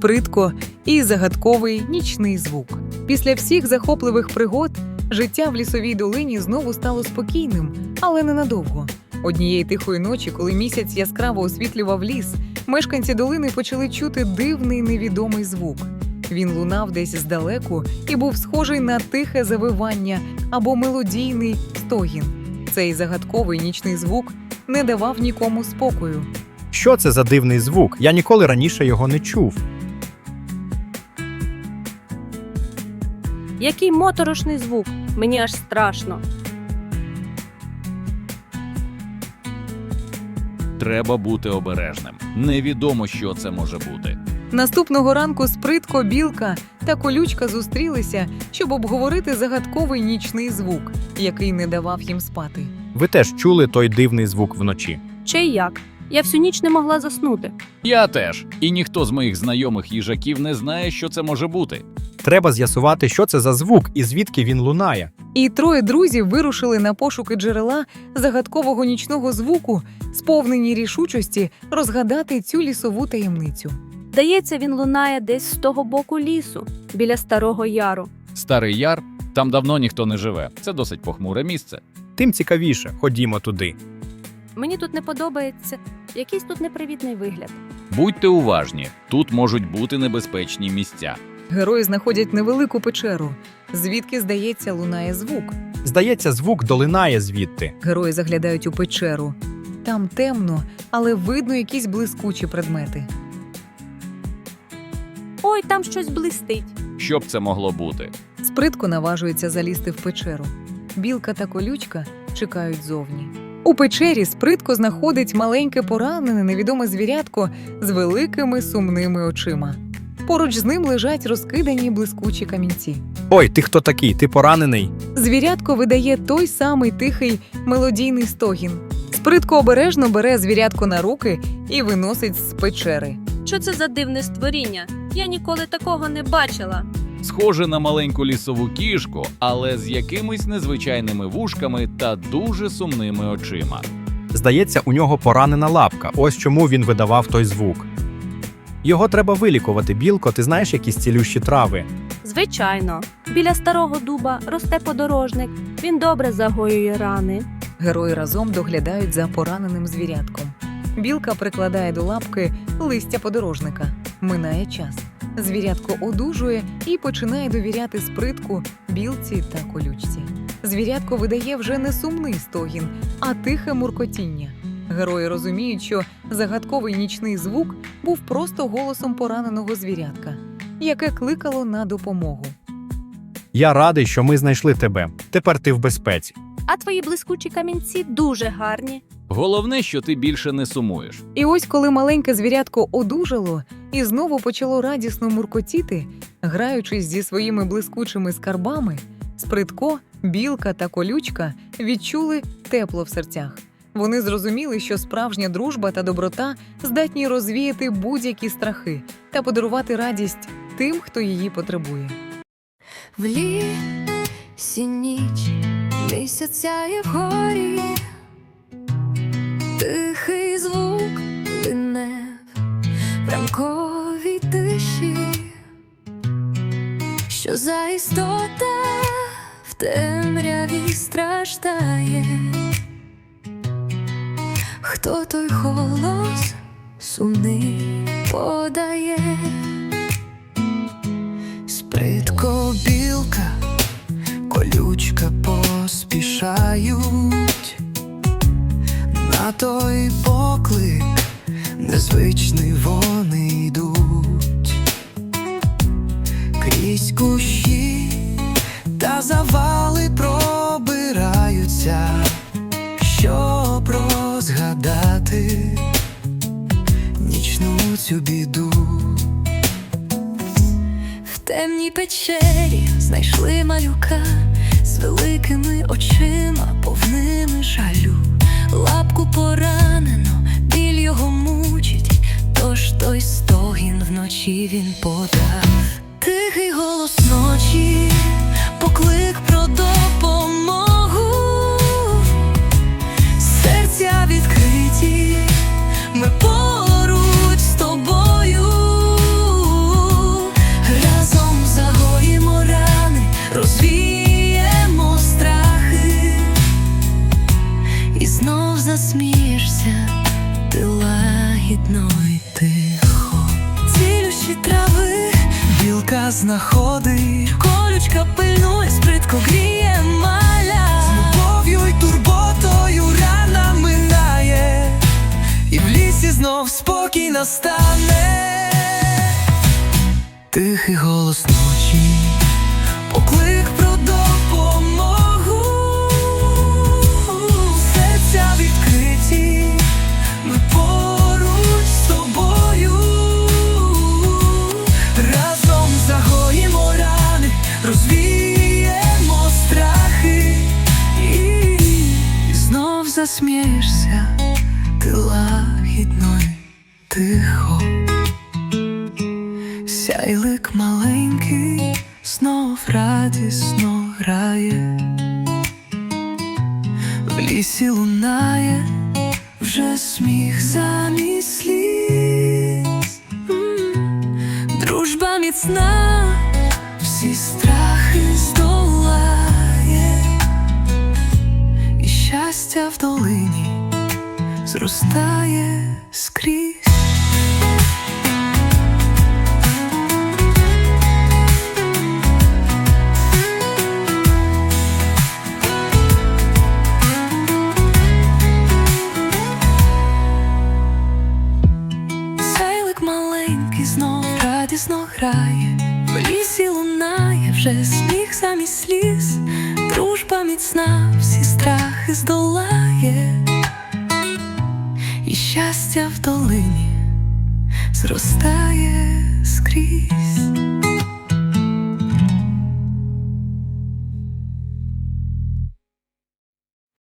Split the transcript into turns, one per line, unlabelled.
спритко і загадковий нічний звук. Після всіх захопливих пригод життя в лісовій долині знову стало спокійним, але ненадовго. Однієї тихої ночі, коли місяць яскраво освітлював ліс, мешканці долини почали чути дивний невідомий звук. Він лунав десь здалеку і був схожий на тихе завивання або мелодійний стогін. Цей загадковий нічний звук не давав нікому спокою.
Що це за дивний звук? Я ніколи раніше його не чув.
Який моторошний звук. Мені аж страшно.
Треба бути обережним. Невідомо, що це може бути.
Наступного ранку спритко, білка та колючка зустрілися, щоб обговорити загадковий нічний звук, який не давав їм спати.
Ви теж чули той дивний звук вночі.
Чи як? Я всю ніч не могла заснути.
Я теж. І ніхто з моїх знайомих їжаків не знає, що це може бути.
Треба з'ясувати, що це за звук і звідки він лунає.
І троє друзів вирушили на пошуки джерела загадкового нічного звуку, сповнені рішучості розгадати цю лісову таємницю.
Здається, він лунає десь з того боку лісу, біля старого яру.
Старий яр там давно ніхто не живе. Це досить похмуре місце.
Тим цікавіше, ходімо туди.
Мені тут не подобається якийсь тут непривітний вигляд.
Будьте уважні, тут можуть бути небезпечні місця.
Герої знаходять невелику печеру, звідки, здається, лунає звук.
Здається, звук долинає звідти.
Герої заглядають у печеру. Там темно, але видно якісь блискучі предмети.
Ой, там щось блистить.
Що б це могло бути?
Спритко наважується залізти в печеру. Білка та колючка чекають зовні. У печері спритко знаходить маленьке поранене невідоме звірятко з великими сумними очима. Поруч з ним лежать розкидані блискучі камінці.
Ой, ти хто такий? Ти поранений?
Звірятко видає той самий тихий мелодійний стогін. Спритко обережно бере звірятко на руки і виносить з печери.
Що це за дивне створіння? Я ніколи такого не бачила.
Схоже на маленьку лісову кішку, але з якимись незвичайними вушками та дуже сумними очима.
Здається, у нього поранена лапка. Ось чому він видавав той звук. Його треба вилікувати, білко. Ти знаєш якісь цілющі трави?
Звичайно, біля старого дуба росте подорожник. Він добре загоює рани.
Герої разом доглядають за пораненим звірятком. Білка прикладає до лапки листя подорожника. Минає час. Звірятко одужує і починає довіряти спритку, білці та колючці. Звірятко видає вже не сумний стогін, а тихе муркотіння. Герої розуміють, що загадковий нічний звук був просто голосом пораненого звірятка, яке кликало на допомогу.
Я радий, що ми знайшли тебе. Тепер ти в безпеці.
А твої блискучі камінці дуже гарні.
Головне, що ти більше не сумуєш.
І ось коли маленьке звірятко одужало і знову почало радісно муркотіти, граючись зі своїми блискучими скарбами, спритко, білка та колючка відчули тепло в серцях. Вони зрозуміли, що справжня дружба та доброта здатні розвіяти будь-які страхи та подарувати радість тим, хто її потребує.
В лісі ніч місяця є вгорі, тихий звук лине в ранковій тиші, що за істота в темряві страждає, хто той голос сумний подає. Спритко білка, колючка поспішають. На той поклик, незвичний вони йдуть. Крізь кущі та завали пробираються, розгадати нічну цю біду. В темній печері знайшли малюка з великими очима, повними жалю. Лапку поранено, біль його мучить, тож той стогін вночі він подав.
Засмієшся, ти лагідно і тихо. Цілющі трави,
Білка знаходить
колючка пильнує, спритко гріє маля.
з любов'ю й турботою рана минає, і в лісі знов спокій настане. Тихий голос ночі, знов засмієшся, ти лагідно й тихо. Сяйлик маленький, знов радісно грає, в лісі лунає вже сміх замість сліз.
Дружба міцна,
Всі страхи здолає, долині зростає скрізь.
Сейлик маленький знов радісно грає, в лісі лунає вже сміх замість сліз, дружба міцна, всі страхи здолає, і щастя в долині зростає скрізь.